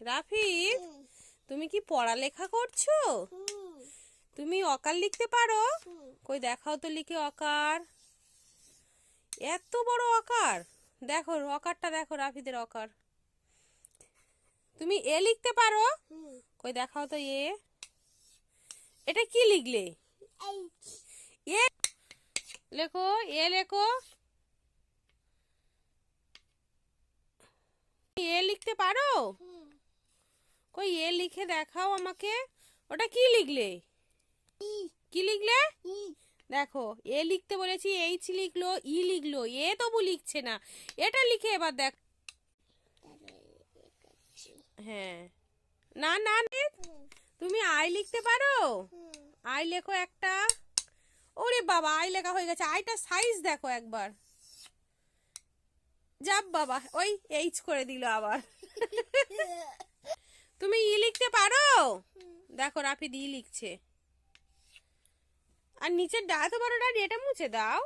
রাফিদ তুমি কি পড়ালেখা করছ? তুমি অকার লিখতে পারো? কই দেখাও তো লিখে অকার। এত বড় অকার। দেখো অকারটা দেখো রাফিদের অকার। তুমি এ লিখতে পারো? কই দেখাও তো এ। এটা কি লিখলে? এ লেখো এ লেখো। এ লিখতে পারো? কই এ লিখে দেখাও আমাকে। ওটা কি লিখলে? কি লিখলে? দেখো এ লিখতে বলেছি এইচ লিখলো ই লিখলো এ তবু লিখছে না। এটা লিখে এবার দেখ। হ্যাঁ। না না নে, তুমি আই লিখতে পারো? আই লেখো একটা। ওরে বাবা আই লেখা হয়ে গেছে। আইটা সাইজ দেখো একবার। যাব বাবা ওই এইচ করে দিল আবার। তুমি ই লিখতে পারো? দেখো রাফিদ ই লিখছে। আর নিচের ডা এত বড় ডাড়ি এটা মুছে দাও।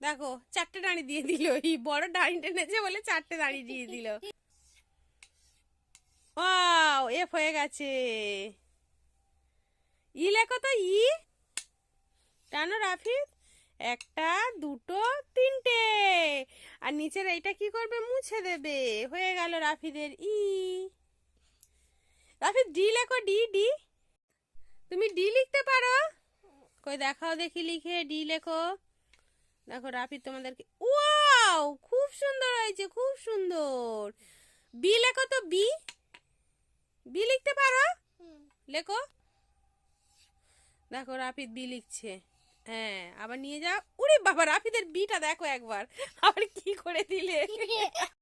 দেখো, চারটে দাঁড়ি দিয়ে দিল। এই বড় দাঁড়ি টেনেছে বলে চারটে দাঁড়ি দিয়ে দিল। ওয়াও, এফ হয়ে গেছে। ই লেখো তো, ই। টানো রাফিদ একটা, দুটো, তিনটে। আর নিচের এইটা কি করবে? মুছে দেবে। হয়ে গেল রাফিদের ই। রাফিদ ডি লেখো ডি ডি তুমি ডি লিখতে পারো। কই দেখাও দেখি, লিখে ডি লেখো। দেখো রাফিদ তোমাদেরকে ওয়াও! খুব সুন্দর হয়েছে, খুব সুন্দর। বি লেখো তো বি বি লিখতে পারো? লেখো। দেখো রাফিদ বি লিখছে। হ্যাঁ আবার নিয়ে যাও। উরে বাবা, রাফিদের বিটা দেখো একবার। আবার কি করে দিলে?